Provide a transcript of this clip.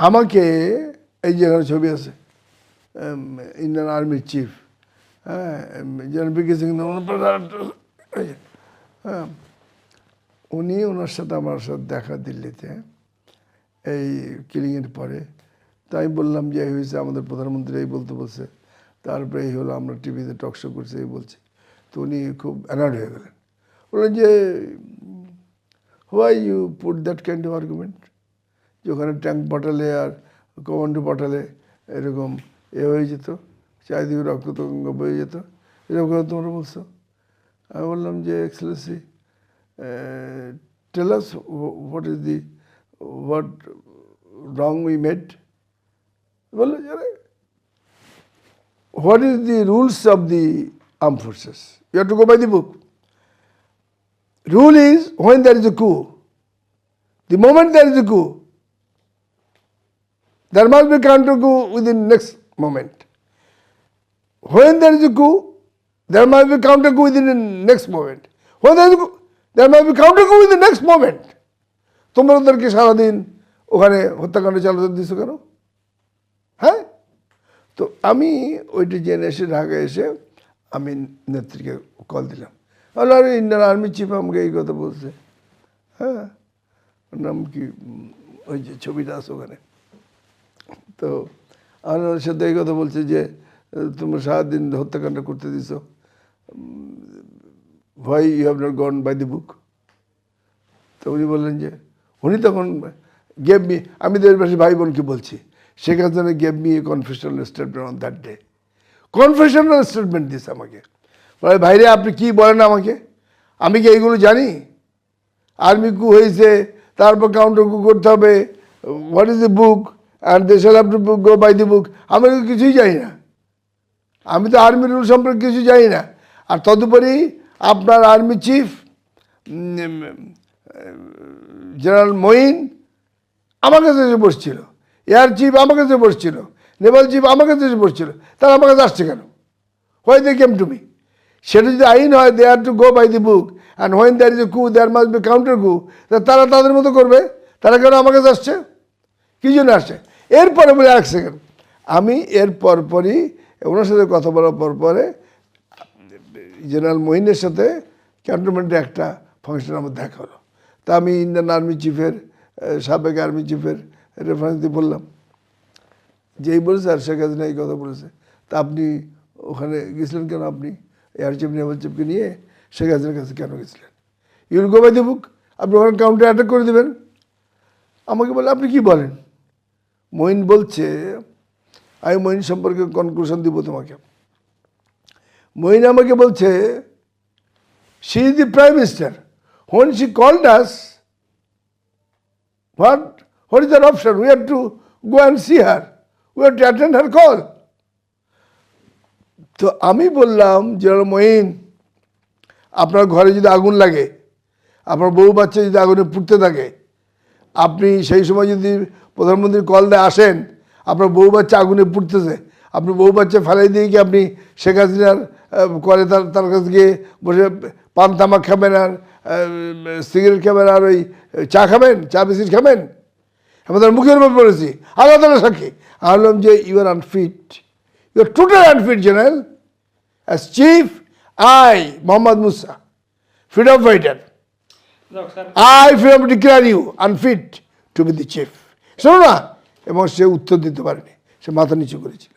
আমাকে এই যেখানে ছবি আছে ইন্ডিয়ান আর্মির চিফ হ্যাঁ বিকে সিং হ্যাঁ উনি ওনার সাথে আমার সাথে দেখা দিল্লিতে, এই কিলিংয়ের পরে। তাই বললাম যে, এই হয়েছে আমাদের প্রধানমন্ত্রী এই বলতে বলছে, তারপরে এই হলো আমরা টিভিতে টক শো করছি, এই বলছি। তো উনি খুব অ্যানার্ড হয়ে গেলেন। বললেন যে why you put that kind of argument যে ওখানে ট্যাঙ্ক পাঠালে আর কমান্ডো পাঠালে এরকম এ হয়ে যেত চারিদিকে রক্ততঙ্গ বয়ে যেত। এরকম করে তোমরা বলছো। আমি বললাম যে excellency tell us what is the what wrong we made বলল যে what is the rules of the arm forces you to go by the book rule is when there is a coup. The moment there is a coup, there must be counter coup within next moment. When there is a coup, there must be counter coup within the next moment. When there is a coup, there must be counter coup within the next moment. তোমরা ওদেরকে সারাদিন ওখানে হত্যাকাণ্ড চালাতে দিছো কেন হ্যাঁ তো আমি ওইটি জেনে এসে ঢাকা এসে আমি নেত্রীকে কল দিলাম বলল আরে ইন্ডিয়ান আর্মি চিফ আমাকে এই কথা বলছে হ্যাঁ নাম কি ওই যে ছবিটা আছে ওখানে তো আমার সাথে এই কথা বলছে যে, তোমরা সারাদিন হত্যাকাণ্ড করতে দিছ। ভাই you have not gone by the book. তো উনি বললেন যে, উনি তখন গেভ মি আমি দেশবাসী ভাই বোনকে বলছি, Sheikh Hasina gave me a confessional statement on that day confessional statement this আমাকে। বলে, ভাইরে, আপনি কি বলেন আমাকে? আমি কি এইগুলো জানি? আর্মি কু হয়েছে, তারপর কাউন্টার কু করতে হবে what is the book and they shall have to go by the book আমি কিছুই জানি না। আমি তো আর্মি রুল সম্পর্কে কিছু জানি না। আর তদুপরি আপনার আর্মি চিফ জেনারেল মঈন আমার কাছে এসে বসছিল। এয়ার চিফ আমার কাছে বসছিল। নেভাল চিফ আমার কাছে এসে বসছিল। তারা আমার কাছে আসছে কেন? Why they came to me সেটা যদি আইন হয় they are to go by the book and when there is a coup there must B counter কু তারা তাদের মতো করবে? তারা কেন আমার কাছে আসছে? কী জন্য আসছে? এরপরে বলে এক সেকেন্ড আমি এর পরপরই ওনার সাথে কথা বলার পর পরে জেনারেল মহিনের সাথে ক্যান্টনমেন্টে একটা ফাংশন আমার দেখা হলো। তা আমি ইন্ডিয়ান আর্মি চিফের সাবেক আর্মি চিফের রেফারেন্স দিয়ে বললাম যেই বলেছে, আর শেখ হাসিনা এই কথা বলেছে। তা আপনি ওখানে গেছিলেন কেন আপনি? এয়ার চিফ নেভাল চিফকে নিয়ে শেখ হাসিনার কাছে কেন গেছিলেন? ইউল গো বাই বুক আপনি ওখানে কাউন্টার অ্যাটাক করে দেবেন। আমাকে বলে, আপনি কি বলেন? মঈন বলছে, আমি মঈন সম্পর্কে কনক্লুশন দিব তোমাকে। মঈন আমাকে বলছে she is the prime minister when she called us what what is their option we have to go and see her we have to attend her call তো আমি বললাম যে মঈন, আপনার ঘরে যদি আগুন লাগে, আপনার বউ বাচ্চা যদি আগুনে পুড়তে থাকে আপনি সেই সময় যদি প্রধানমন্ত্রীর কল দিয়ে আসেন, আপনার বউ বাচ্চা আগুনে পুড়তেছে, আপনি বউ বাচ্চা ফেলাই দিয়ে কি আপনি শেখ হাসিনার করে তার তার কাছে গিয়ে বসে পান তামাক খাবেন আর সিগারেট খাবেন আর ওই চা খাবেন, চা বিস্কিট খাবেন? আমাদের মুখের উপর পড়েছি। আল্লাহ তালা সাক্ষী। আমি যে you are unfit you are total unfit general as chief I Mohammad Musa freedom fighter I freedom declare you unfit to be the chief শোনো না। এবং সে উত্তর দিতে পারেনি। সে মাথা নিচু করেছিল।